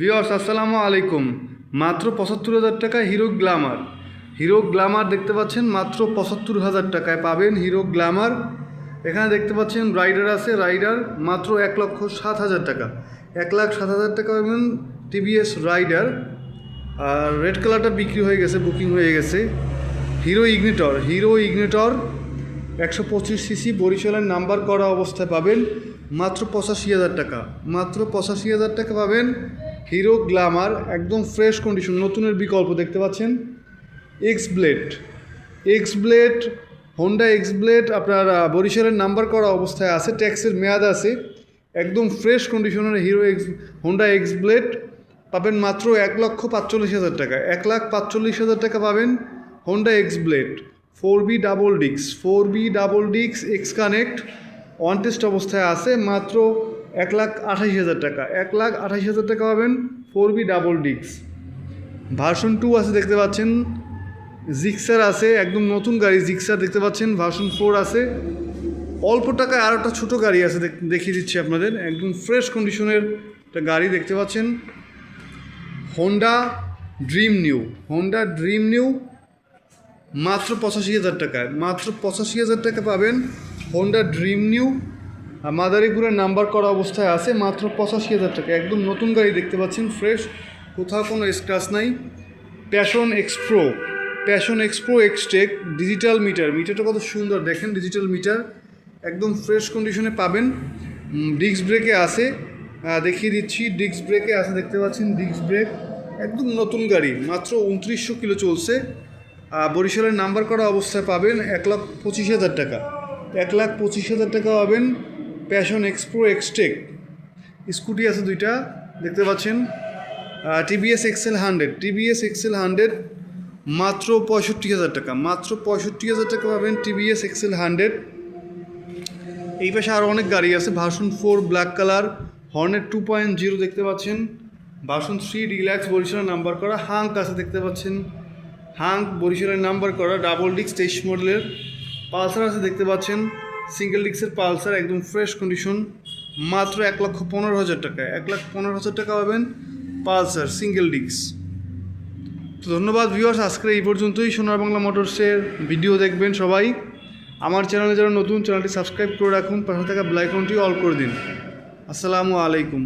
Viewers আসসালামু আলাইকুম। মাত্র পঁচাত্তর হাজার টাকায় হিরো গ্ল্যামার হিরো গ্ল্যামার দেখতে পাচ্ছেন মাত্র পঁচাত্তর হাজার টাকায় পাবেন হিরো গ্ল্যামার এখানে দেখতে পাচ্ছেন রাইডার আছে রাইডার মাত্র এক লক্ষ সাত হাজার টাকা। এক লাখ সাত হাজার টাকা পাবেন টিভিএস রাইডার আর রেড কালারটা বিক্রি হয়ে গেছে বুকিং হয়ে গেছে। হিরো ইগনিটর হিরো ইগনিটর একশো পঁচিশ সিসি বরিশালের নাম্বার করা অবস্থায় পাবেন মাত্র পঁচাশি হাজার টাকা। মাত্র পঁচাশি হাজার টাকা পাবেন হিরো গ্ল্যামার, একদম ফ্রেশ কন্ডিশন নতুনের বিকল্প দেখতে পাচ্ছেন। X Blade X Blade Honda X Blade আপনার বরিশালের নাম্বার করা অবস্থায় আছে ট্যাক্সের মেয়াদ আছে। একদম ফ্রেশ কন্ডিশনের Hero X Honda X Blade পাবেন মাত্র এক লক্ষ পাঁচচল্লিশ হাজার টাকা। এক লাখ পাঁচচল্লিশ হাজার টাকা পাবেন Honda X blade four B double ডিক্স ফোর বি ডাবল ডিক্স এক্স কানেক্ট ওয়ান টেস্ট অবস্থায় আছে, মাত্র এক লাখ আঠাশ হাজার টাকা। এক লাখ আঠাশ হাজার টাকা পাবেন ফোর বি ডাবল ডিক্স। ভার্সন টু আছে দেখতে পাচ্ছেন। জিক্সার আছে, একদম নতুন গাড়ি জিক্সার দেখতে পাচ্ছেন। ভার্সন ফোর আছে। অল্প টাকায় আর একটা ছোটো গাড়ি আছে দেখ- দেখিয়ে দিচ্ছি আপনাদের। একদম ফ্রেশ কন্ডিশনের একটা গাড়ি দেখতে পাচ্ছেন। Honda Dream new. Honda Dream new মাত্র পঁচাশি হাজার টাকায়। মাত্র পঁচাশি হাজার টাকা পাবেন হন্ডা ড্রিম নিউ মাদারীপুরের নাম্বার করা অবস্থায় আছে মাত্র পঁচাশি হাজার টাকা। একদম নতুন গাড়ি দেখতে পাচ্ছেন ফ্রেশ কোথাও কোনো স্ক্র্যাচ নাই। Passion Xpro Passion Xpro Xtec digital meter মিটারটা কত সুন্দর, দেখেন ডিজিটাল মিটার একদম ফ্রেশ কন্ডিশনে পাবেন। ডিস্ক ব্রেকে আছে। দেখিয়ে দিচ্ছি ডিস্ক ব্রেকে আছে, দেখতে পাচ্ছেন ডিস্ক ব্রেক একদম নতুন গাড়ি, মাত্র উনত্রিশশো কিলো চলছে। বরিশালের নাম্বার করা অবস্থায় পাবেন এক লাখ পঁচিশ হাজার টাকা। এক লাখ পঁচিশ হাজার টাকা পাবেন প্যাশন এক্সপ্রো এক্সটেক স্কুটি আছে দুইটা, দেখতে পাচ্ছেন। TVS XL hundred TVS XL hundred মাত্র পঁয়ষট্টি হাজার টাকা। মাত্র পঁয়ষট্টি হাজার টাকা পাবেন টিভিএস এক্সেল হান্ড্রেড এই পাশে আরও অনেক গাড়ি আছে। Version four black colour Hornet two point zero দেখতে পাচ্ছেন। ভার্সন থ্রি রিল্যাক্স বরিশালের নাম্বার করা। হাঙ্ক আছে দেখতে পাচ্ছেন। হাঙ্ক বরিশালের নাম্বার করা। ডাবল ডিক্স তেইশ মডেলের পালসার আছে দেখতে পাচ্ছেন। সিঙ্গেল ডিক্সের পালসার, একদম ফ্রেশ কন্ডিশন মাত্র এক লক্ষ পনেরো হাজার টাকা। এক লাখ পনেরো হাজার টাকা পাবেন পালসার, সিঙ্গেল ডিক্স তো ধন্যবাদ ভিউয়ার্স আজকে এই পর্যন্তই। সোনার বাংলা মোটরসের ভিডিও দেখবেন সবাই। আমার চ্যানেলে যারা নতুন, চ্যানেলটি সাবস্ক্রাইব করে রাখুন। পাশে থাকা বেল আইকনটি অল করে দিন। আসসালামু আলাইকুম।